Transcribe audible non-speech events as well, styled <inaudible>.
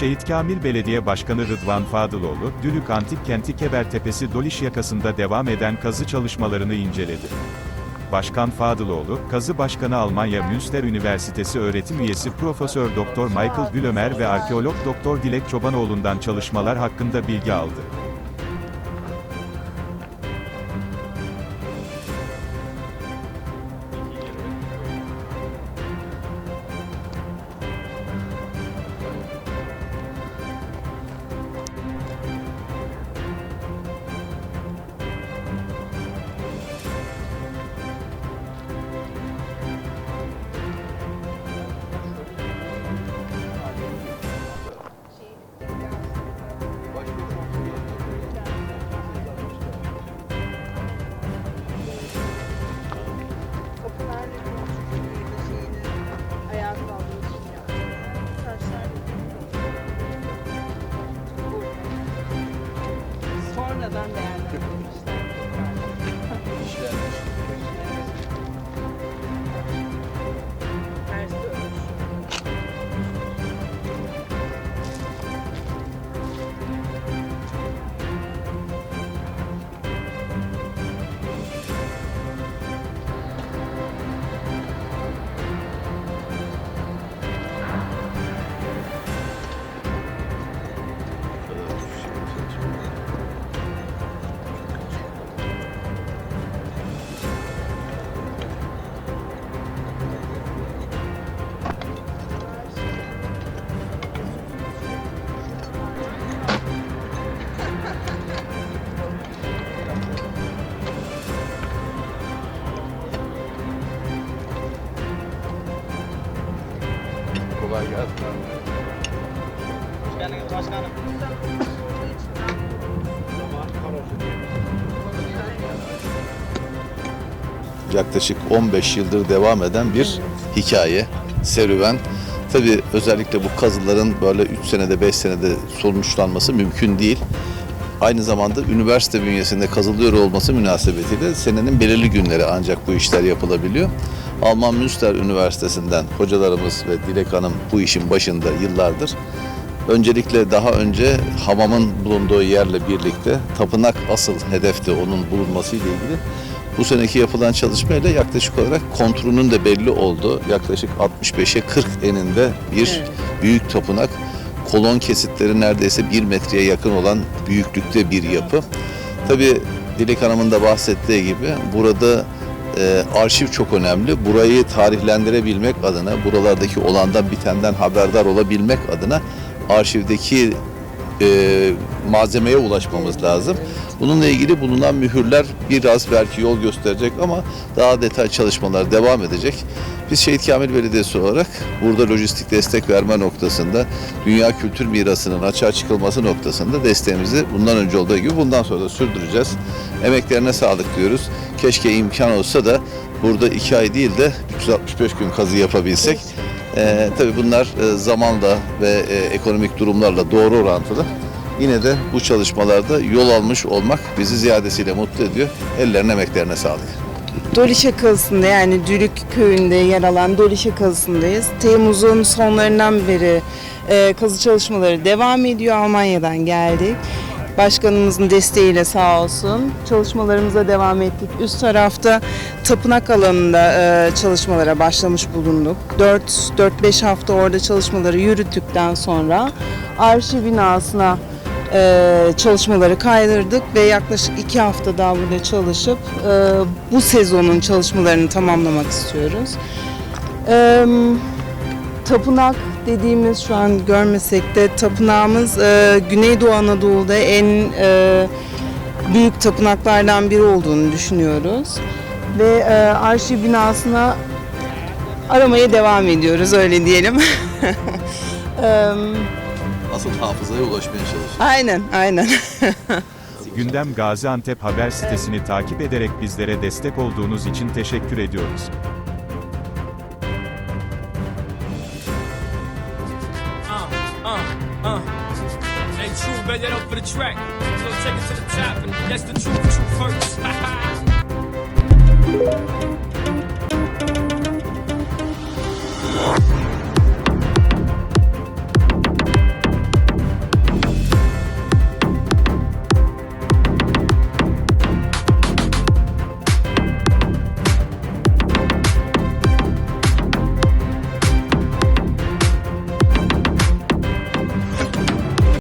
Şehit Kamil Belediye Başkanı Rıdvan Fadıloğlu, Dülük Antik Kenti Kebertepesi Doliş yakasında devam eden kazı çalışmalarını inceledi. Başkan Fadıloğlu, Kazı Başkanı Almanya Münster Üniversitesi öğretim üyesi Profesör Doktor Michael Gülömer ve arkeolog Doktor Dilek Çobanoğlu'ndan çalışmalar hakkında bilgi aldı. Sonradan değerlendirmişler. Kolay gelsin. Yaklaşık 15 yıldır devam eden bir hikaye, serüven. Tabii özellikle bu kazıların böyle 3 senede 5 senede sonuçlanması mümkün değil. Aynı zamanda üniversite bünyesinde kazılıyor olması münasebetiyle senenin belirli günleri ancak bu işler yapılabiliyor. Alman Münster Üniversitesi'nden hocalarımız ve Dilek Hanım bu işin başında yıllardır. Öncelikle daha önce hamamın bulunduğu yerle birlikte tapınak asıl hedefti onun bulunmasıyla ilgili. Bu seneki yapılan çalışmayla yaklaşık olarak kontrolünün de belli olduğu yaklaşık 65'e 40 eninde bir büyük tapınak kolon kesitleri neredeyse bir metreye yakın olan büyüklükte bir yapı. Tabii Dilek Hanım'ın da bahsettiği gibi burada e, arşiv çok önemli. Burayı tarihlendirebilmek adına, buralardaki olandan bitenden haberdar olabilmek adına arşivdeki e, malzemeye ulaşmamız lazım. Bununla ilgili bulunan mühürler biraz belki yol gösterecek ama daha detay çalışmalar devam edecek. Biz Şehit Kamil Belediyesi olarak burada lojistik destek verme noktasında, dünya kültür mirasının açığa çıkılması noktasında desteğimizi bundan önce olduğu gibi bundan sonra da sürdüreceğiz. Emeklerine sağlık diyoruz. Keşke imkan olsa da burada iki ay değil de 365 gün kazı yapabilsek. Ee, tabii bunlar e, zamanla ve e, ekonomik durumlarla doğru orantılı. Yine de bu çalışmalarda yol almış olmak bizi ziyadesiyle mutlu ediyor. Ellerine emeklerine sağlık. Dolişe Kalısı'nda yani Dülük köyünde yer alan Dolişe Kalısı'ndayız. Temmuz'un sonlarından beri e, kazı çalışmaları devam ediyor. Almanya'dan geldik. Başkanımızın desteğiyle sağ olsun çalışmalarımıza devam ettik. Üst tarafta tapınak alanında e, çalışmalara başlamış bulunduk. 4-5 hafta orada çalışmaları yürüttükten sonra arşiv binasına e, çalışmaları kaydırdık ve yaklaşık iki hafta daha burada çalışıp e, bu sezonun çalışmalarını tamamlamak istiyoruz. E, tapınak dediğimiz şu an görmesek de tapınağımız e, Güneydoğu Anadolu'da en e, büyük tapınaklardan biri olduğunu düşünüyoruz. Ve e, arşiv binasına aramaya devam ediyoruz öyle diyelim. <laughs> Asıl hafızaya ulaşmaya çalışıyoruz. Aynen, aynen. <laughs> Gündem Gaziantep haber sitesini takip ederek bizlere destek olduğunuz için teşekkür ediyoruz. Hey, true, bet that up for the track. So take it to the top, and that's the truth, truth hurts. <laughs>